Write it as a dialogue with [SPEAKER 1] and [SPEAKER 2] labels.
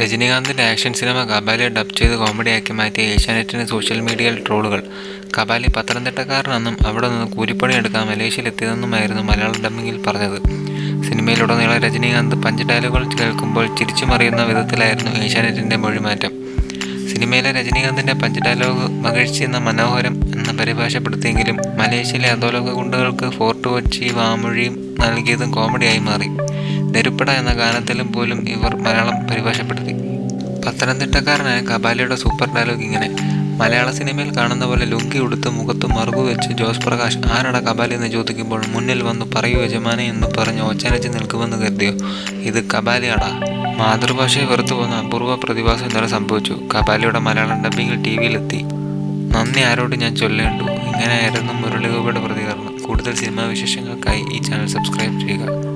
[SPEAKER 1] രജനീകാന്തിന്റെ action സിനിമ Kabali dub ചെയ്ത് കോമഡിയാക്കി മാറ്റിയ ഏഷ്യാനെറ്റിന് സോഷ്യൽ മീഡിയയിൽ ട്രോളുകൾ. കബാലി പത്തനംതിട്ടക്കാരനെന്നും അവിടെ നിന്ന് കൂലിപ്പണി എടുക്കാൻ മലേഷ്യയിലെത്തിയതെന്നുമായിരുന്നു മലയാളം ഡബ്ബിങ്ങിൽ പറഞ്ഞത്. സിനിമയിലുടനീളം രജനീകാന്ത് പഞ്ച് ഡയലോഗുകൾ കേൾക്കുമ്പോൾ ചിരിച്ചു മറിയുന്ന വിധത്തിലായിരുന്നു ഏഷ്യാനെറ്റിന്റെ മൊഴിമാറ്റം. സിനിമയിലെ രജനീകാന്തിന്റെ പഞ്ച് ഡയലോഗ് മകിഴ്ചി എന്ന മനോഹരം എന്ന് പരിഭാഷപ്പെടുത്തിയെങ്കിലും മലേഷ്യയിലെ അധോലോക ഗുണ്ടകൾക്ക് ഫോർട്ട് കൊച്ചി വാമൊഴിയും നൽകിയതും കോമഡിയായി മാറി. നെരുപ്പട എന്ന ഗാനത്തിലും പോലും ഇവർ മലയാളം പരിഭാഷപ്പെടുത്തി. പത്തനംതിട്ടക്കാരനായ കബാലിയുടെ സൂപ്പർ ഡയലോഗ് ഇങ്ങനെ മലയാള സിനിമയിൽ കാണുന്ന പോലെ ലുങ്കി ഉടുത്ത് മുഖത്ത് മറുകു വെച്ച് ജോസ് പ്രകാശ് ആരട കബാലി എന്ന് ചോദിക്കുമ്പോൾ മുന്നിൽ വന്ന് പറയൂ യജമാനെ എന്ന് പറഞ്ഞ് ഒച്ചനച്ച് നിൽക്കുമെന്ന് കരുതിയോ? ഇത് കബാലിയാടാ മാതൃഭാഷയെ വെറുത്തു പോകുന്ന അപൂർവ പ്രതിഭാസം ഇന്നലെ സംഭവിച്ചു. കബാലിയുടെ മലയാളം ഡബ്ബിംഗ് ടി വിയിലെത്തി നന്ദി ആരോട് ഞാൻ ചൊല്ലേണ്ടു. ഇങ്ങനെയായിരുന്നു മുരളിഗോപിയുടെ പ്രതികരണം. കൂടുതൽ സിനിമാ വിശേഷങ്ങൾക്കായി ഈ ചാനൽ സബ്സ്ക്രൈബ് ചെയ്യുക.